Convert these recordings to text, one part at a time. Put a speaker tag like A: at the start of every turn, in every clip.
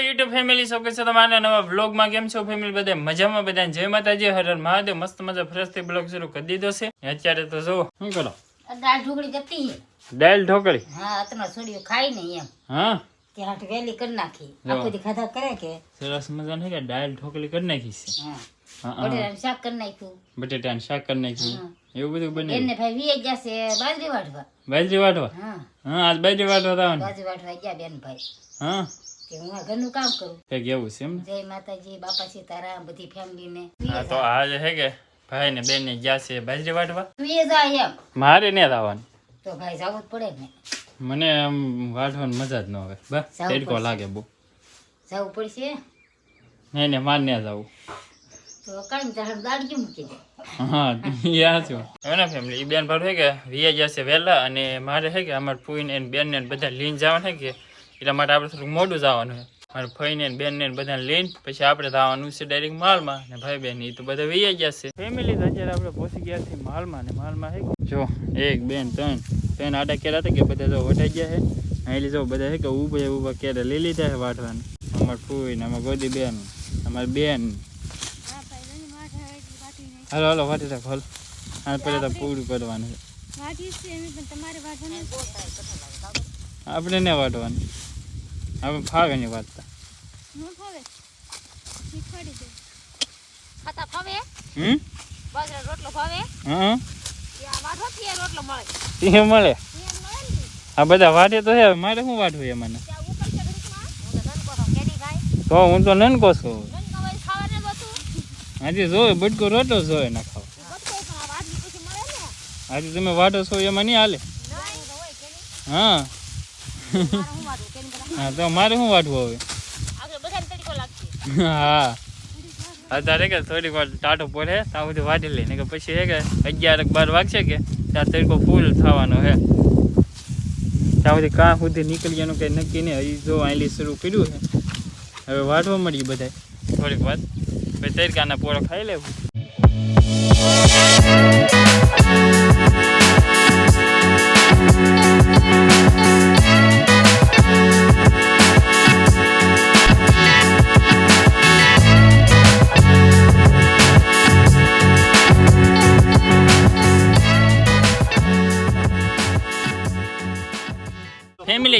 A: YouTube family સૌ છે તમારા નવા વ્લોગમાં કેમ છો ફેમિલી? બધા મજામાં બધા જય માતાજી હર હર મહાદેવ. મસ્ત મજા ફ્રેશથી બ્લોગ શરૂ કરી દીધો છે. અત્યારે તો જો શું કરો?
B: દાળ ઢોકળી જતી
A: દાળ ઢોકળી?
B: હા અતનો સોડિયો ખાઈ ને એમ.
A: હા?
B: કે હાટ વેલી કરી નાખી. આખો દી ખાધા કરે કે?
A: સરસ મજાનું કે દાળ ઢોકળી કરી નાખી છે?
B: હા. બટેટાનું શાક કરી નાખ્યું.
A: બટેટાનું શાક કરી નાખ્યું. એવું બધું બને
B: એને ભાઈ વીએ જશે બાજરી વાટવા
A: બાજરી વાટવા
B: હા.
A: હા આજ બાજરી વાટવા તાવન
B: બાજરી વાટવા ગયા બેન ભાઈ.
A: હા?
B: કે હું આ ઘરનું કામ કરું.
A: કંઈક એવું છે એમ?
B: જય માતાજી બાપા સીતારામ બધી ફેમિલી ને
A: હા તો આજે હે કે ભાઈ ને બેન ને ગયા છે બાજરી વાટવા?
B: તું એ જાય એમ.
A: મારે ને આવવાનું
B: તો ભાઈ જવું જ પડે ને.
A: મને આમ વાટવાની મજા જ ન આવે. બસ તડકો લાગે બહુ.
B: જવું પડશે?
A: નહીં ને માર ને જવું.
B: તો કાંઈ તારે દાડજી મૂકી દે.
A: હા યા છું. એના ફેમિલી બેન ભાડું હે કે વિયા જશે વહેલા અને મારે હે કે અમારે ફૂઈને એન બેન ને બધા લઈને જવાનું હે કે એટલા માટે આપણે થોડુંક મોડું જવાનું છે. મારે ફઈને ને બેનને ને બધાને લઈને પછી આપણે જવાનું છે ડાયરેક્ટ માલમાં. ને ભાઈ બેન એ તો બધા વિયા જશે ફેમિલી તો અત્યારે આપણે પહોંચી ગયા છીએ માલમાં ને માલમાં હે જો એક બેન ત્રણ. ત્રણ આડા કેરા હતા કે બધા જો વટાઈ ગયા છે અહીં જો બધા હે કે ઊભા ઊભા કેરા લઈ લીધા છે વાટવાને અમારે ફૂઈ ને અમારે ગોદી બેન અમારી બેન. હાલો હાલો વાટી રાખ હાલ. હા પહેલાં તો પૂરું કરવાનું છે. આપણે ને વાટવાનું આપણે ફાવે. નહીં વાટતા
B: ખાતા ફાવે?
A: હમ?
B: બાજરા રોટલો ફાવે?
A: હા.
B: રોટલો મળે.
A: એ મળે.
B: ને?
A: આ બધા વાટે તો છે મારે શું વાટવું એ મને?
B: તો
A: હું તો નનકો છું
B: ને
A: આજે જોવે બટકો રોટો જોવે ના ખાવ.
B: ને?
A: આજે તમે વાટો છો એમાં નહીં હાલે? હા.
B: હું બધા
A: તો મારે શું વાટવું હવે? હા. અત્યારે કે થોડીક વાર ટાટો પડે ત્યાં સુધી વાટી લઈને કે પછી હે કે અગિયાર બાર વાગશે કે ત્યાં તરીકો ફૂલ થવાનો હે. ત્યાં સુધી કાં સુધી નીકળી એનું કંઈ નક્કી નહીં. હજી જો આઈલી શરૂ કર્યું છે હવે વાટવા મળી બધા થોડીક વાર. પછી તરીકાના પોળો ખાઈ લેવું.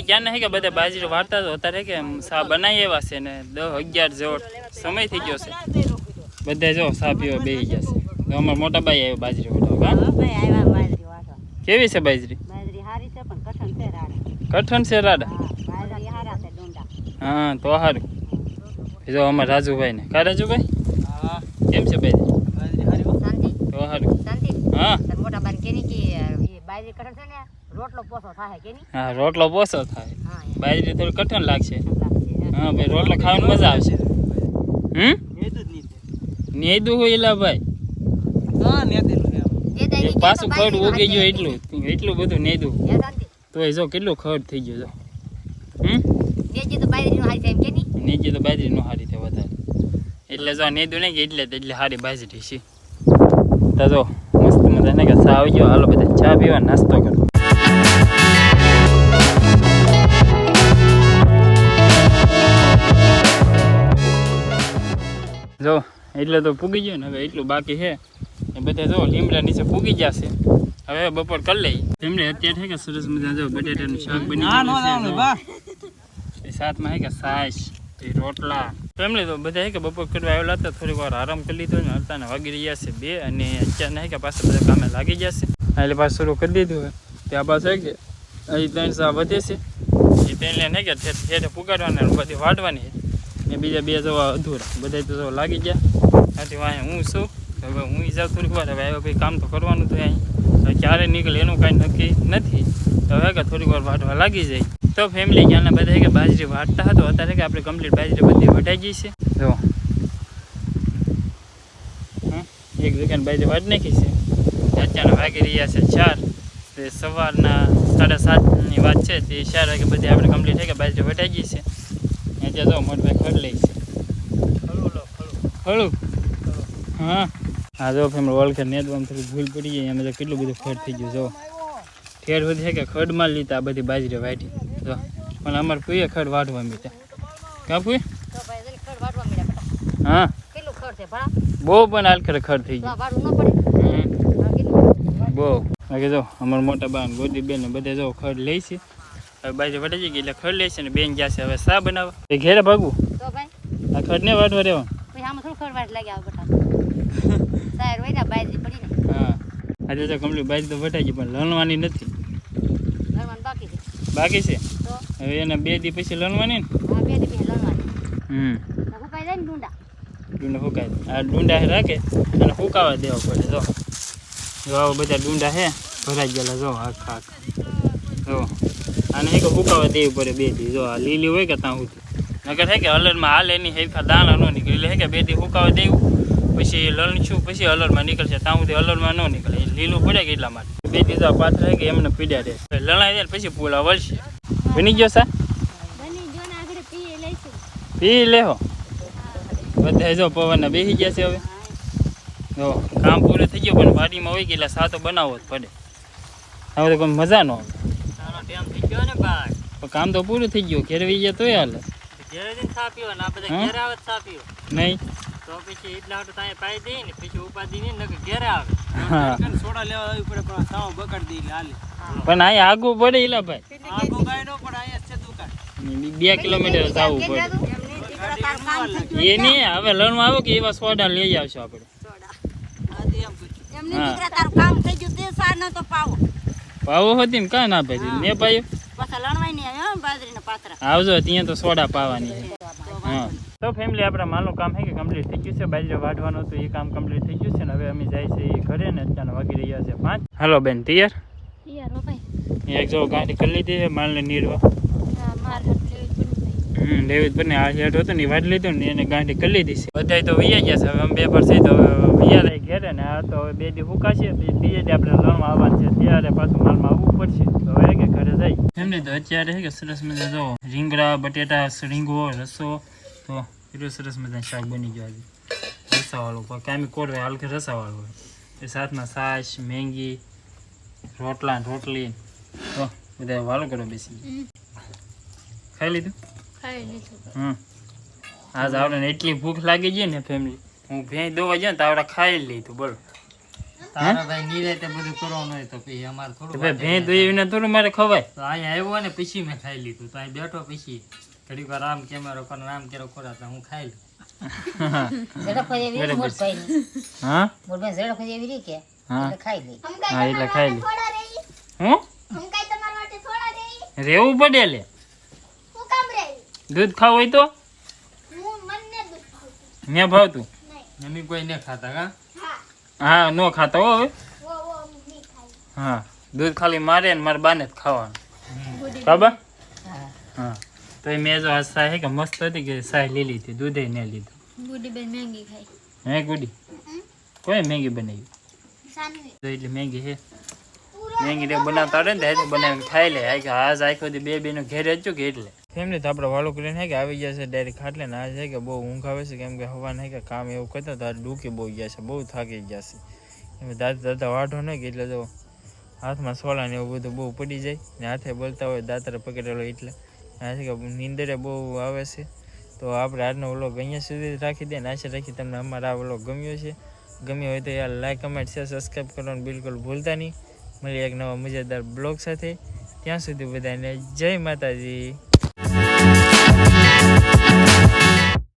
A: ફેમિલી ક્યાં નહીં કે બધા બાજરી વાળતા તો અત્યારે કે સા બનાવી એવા છે ને દસ અગિયાર જેવો સમય થઈ ગયો છે. બધા જો સા પીવા બેસી ગયા છે. તો અમારા મોટા ભાઈ આવ્યો બાજરી વાળવા. કાં?
B: ભાઈ આવ્યા બાજરી વાટવા
A: કેવી છે બાજરી?
B: બાજરી હારી છે પણ કઠણ છે રાડા.
A: કઠણ છે રાડા?
B: હા બાજરી હારા છે ડુંડા.
A: હા તો સારું જો અમારા રાજુભાઈ ને. કા રાજુભાઈ? કેમ છે બાજરી?
B: શાંતિ?
A: તો સારું
B: શાંતિ?
A: હા.
B: તાર મોટા બાર કેની કે એ બાજરી કઠણ છે ને રોટલો પોસો થાય કેની
A: હા રોટલો પોસો થાય બાજરી થોડી કઠણ લાગશે. હા ભાઈ રોટલો ખાવાની મજા આવશે. હમ? નેદું હોય એલા ભાઈ. એક પાછું ખડ ઉગી ગયું એટલું એટલું બધું નેદું. તો જો કેટલું ખડ થઈ ગયું જો. હમ?
B: નેજી તો બાજરી હારી
A: નો સારી થાય વધારે. એટલે જો નેદું નહીં કે એટલે તો એટલે સારી બાજરી છે. તો જો મસ્ત મજા ને કે ચા આવી ગયો હાલો બધા ચા પીવા નાસ્તો કરો. જો એટલે તો પૂગી ગયું ને હવે એટલું બાકી છે. એ બધા જો લીમડા નીચે પૂગી ગયા છે. હવે બપોર કરી લઈ લીમડે અત્યારે છે કે સરસ મજા જો બટેટાનું શાક બની છે, સાથમાં હે કે સાસ રોટલા. ફેમિલી તો બધા હે કે બપોર કરવા આવેલા હતા થોડીક વાર આરામ કરી લીધો ને હતા ને વાગી રહ્યા છે બે અને અત્યારે હે કે પાછા બધા કામે લાગી છે. એટલે પાછું શરૂ કરી દીધું હોય ત્યાં પાસે કે અહીં ત્રણ સા વધે છે. એ ત્રણ લેન હે કે ઠેઠ પુગાડવાના બધી વાટવાની ને બીજા બે જવા અધૂરા. બધા તો લાગી ગયા. ત્યાંથી વાંહે હું છું. હવે હું જાઉં થોડીક વાર. હવે આવ્યો ભાઈ કામ તો કરવાનું તો અહીં. ક્યારે નીકળે એનું કાંઈ નક્કી નથી. તો હવે કે થોડીક વાર વાટવા લાગી જાય. તો ફેમિલી ક્યાંના બધા કે બાજરી વાટતા હતો અત્યારે કે આપણે કમ્પ્લીટ બાજરી બધી વટાઈ ગઈ છે. જો. એક જગ્યાને બાજરી વાટ નાખી છે. અત્યારે વાગી રહ્યા છે ચાર. તે સવારના સાડા સાતની વાત છે તે ચાર વાગે બધી આપણે કમ્પ્લીટ થઈ કે બાજરી વટાઈ ગઈ છે. ત્યાં જો મોટભાઈ ખડ લઈ છે. ખડું હા. હા જો ફેમિલી વળખેર નેદવામાં થોડી ભૂલ પડી ગઈ એમાં તો કેટલું બધું ખડ થઈ ગયું જો. ઠેર સુધી છે કે ખડમાં લીધા આ બધી બાજરી વાટી. જો. પણ અમારે પૂએ ખડ વાટવા મીઠા. કાપુ
B: તો ભાઈ જરી ખડ વાટવા મળ્યા બેટા
A: હા.
B: કેટલું ખડ છે ભણા?
A: બહુ પણ હાલખર ખડ થઈ ગયું. બહુ. બાકી જો અમારા મોટા બાન ગોદી બેન બધે જો ખડ લઈ છે. હવે બાજુ વટાઈ ગઈ એટલે ખડ લે છે ને બેન ગયા છે હવે સા બનાવવા? એ ઘેરે ભાગવું?
B: તો ભાઈ
A: આ ખડ ને વાટવા રહેવા
B: પછી આમાં થોડું ખડ વાટ લાગ્યા બેટા સાહેર હોય ને બાજરી પડી ને.
A: હા. આજે તો કમ્પ્લીટ બાજુ તો વટાઈ ગઈ પણ લણવાની નથી.
B: લણવાની બાકી છે.
A: બાકી છે?
B: તો?
A: હવે એને બે દી પછી લણવાની ને?
B: બે દી પછી લણવાની.
A: હમ.
B: હુકાઈ જાય ને ડુંડા.
A: ડુંડા ફૂકાય આ ડુંડા રાખે અને ફૂકાવા દેવા પડે જો. જો બધા ડુંડા છે ભરાઈ ગયેલા જો આખા આખા જો. અને એક ફૂકાવા દેવી પડે બે દી. જો આ લીલી હોય કે ત્યાં સુધી નકર થાય કે હલરમાં હાલ એની હેરખા દાણા ન નીકળે. હે કે બે દી દેવું પછી લણશું પછી હલરમાં નીકળશે ત્યાં સુધી હલરમાં ન નીકળે. લીલું પડે કે એટલા માટે? બે દી તો પાત્ર હે કે એમને પીડ્યા રહે. લણાઈ ને પછી પૂલા વળશે. બની ગયો સા?
B: પી
A: લેહો. બધા જો પવનના બેસી ગયા છે હવે. જો. કામ પૂરું થઈ ગયું પણ વાડીમાં હોય ગયેલા એટલે સાતો બનાવવો જ પડે. હવે તો કોઈ મજા ન આવે.
C: તારો ટાઈમ થઈ ગયો ને ભાઈ.
A: કામ તો પૂરું થઈ ગયું. ઘેર વહી ગયા તોય હાલે.
C: ઘેરે જઈને ચા ને આ બધા? ઘેરે આવે તો ચા
A: નહીં.
C: તો પછી એટલા હાટુ ત્યાં પાઈ દઈએ ને પછી ઉપાધિ નહીં નકર ઘેરે આવે. સોડા લેવા આવી પડે પણ સાવ બગાડી દઈ હાલે.
A: પણ અહીંયા આગું પડે એલા ભાઈ.
C: આગો ગાય નો પણ અહીંયા છે દુકાન.
A: બે કિલોમીટર જવું પડે. એ નહીં હવે લણવા આવો કે એવા સોડા લઈ આવશો આપણે.
B: દીકરા તારું કામ થઈ ગયું તે સાર ન તો પાવો.
A: પાવો હતી ને કાં ના ભાઈ મેં પાયો.
B: પાછા લણવાય આવ્યો બાજરીના પાત્રા
A: આવજો ત્યાં તો સોડા પાવાની. હા. તો ફેમિલી આપણા માલનું કામ છે કે કમ્પ્લીટ થઈ ગયું છે? બાજરી વાઢવાનું હતું એ કામ કમ્પ્લીટ થઈ ગયું છે ને હવે અમે જાય છે એ ઘરે ને અત્યારે વાગી રહ્યા છે પાંચ. હાલો બેન તૈયાર? એક જો ગાડી કરી લીધી છે માલને નીરવા. જ પડે આ શર્ટ હતો ને વાટ લીધું ને, એને ગાંઠી કરી લીધી છે. તો વૈયા ગયા છે, હવે અમે બે પર છે તો વૈયા રહી ઘેરે ને, આ તો હવે બે દી ફૂકાશે બીજે દી આપણે લણવા આવવાનું છે. ત્યારે પાછું માલમાં આવવું પડશે. તો હવે કે ઘરે જાય એમને તો અત્યારે કે સરસ મજા જો, રીંગણા, બટેટા, રીંગો, રસો, તો એટલું સરસ મજાનું શાક બની ગયું આજે. રસાવાળું કાંઈ કોર હોય હાલકે રસાવાળું હોય. એ સાથમાં છાશ મેંગી, રોટલા રોટલી તો બધા વાળું કરો બેસી ખાઈ લીધું? હમ. આજ આપણે એટલી ભૂખ લાગી ગઈ ને ફેમિલી હું ભેંસ દોવા જાય ને તો આપણે ખાઈ લીધું બોલો.
C: તારા ભાઈ નિરાતે બધું કરવાનું હોય તો પછી અમારે થોડું
A: ભાઈ થોડું મારે ખવાય.
C: તો અહીંયા આવ્યો ને પછી મેં ખાઈ લીધું. તો અહીં બેઠો પછી ઘડીક વાર આમ કેમેરો કરો આમ કેરો ખોરા તો હું ખાઈ લઉં.
A: રેવું પડે લે. દૂધ ખાવું હોય તો? મેં ભાવતું.
C: મમ્મી કોઈ ને ખાતા કા?
A: હા. નો ખાતા હો હવે? હા દૂધ ખાલી મારે ને મારા બાને જ ખાવાનું. બાબા
B: હા.
A: હા. તો એ મેં જો આ સાહે કે મસ્ત હતી કે સાહે લઈ લીધી દૂધે ને લીધું.
B: ગુડી બેન મેંગી ખાઈ.
A: હે ગુડી? કોઈ મેંગી બનાવી? તો એટલે મેંગી છે. મેંગી ને બનાવતા આવડે ને તો બનાવીને ખાઈ લે. આ કે આજ આખો દી બે બેનો ઘેરે જ કે એટલે. ફેમિલી તો આપણે વાળું કરીને કે આવી ગયા છે ડાયરેક્ટ ખાટલે ને આ છે કે બહુ ઊંઘ આવે છે, કેમ કે હવા નહીં કે કામ એવું કરતા તો ડૂકી બહુ ગયા છે, બહુ થાકી ગયા છે. એમ દાદા દાદા વાઢો નહીં કે એટલે તો હાથમાં સોલા ને એવું બધું બહુ પડી જાય ને હાથે બોલતા હોય દાતરે પકડેલો એટલે. આ છે કે નીંદરે બહુ આવે છે. તો આપણે આજનો વ્લોગ અહીંયા સુધી રાખી દે ને રાખી તમને અમારા આ વ્લોગ ગમ્યો છે. ગમ્યો હોય તો યાર લાઈક કમેન્ટ શેર સબસ્ક્રાઈબ કરવાનું બિલકુલ ભૂલતા નહીં. મળીએ એક નવા મજેદાર બ્લોગ સાથે. ત્યાં સુધી બધાને જય માતાજી.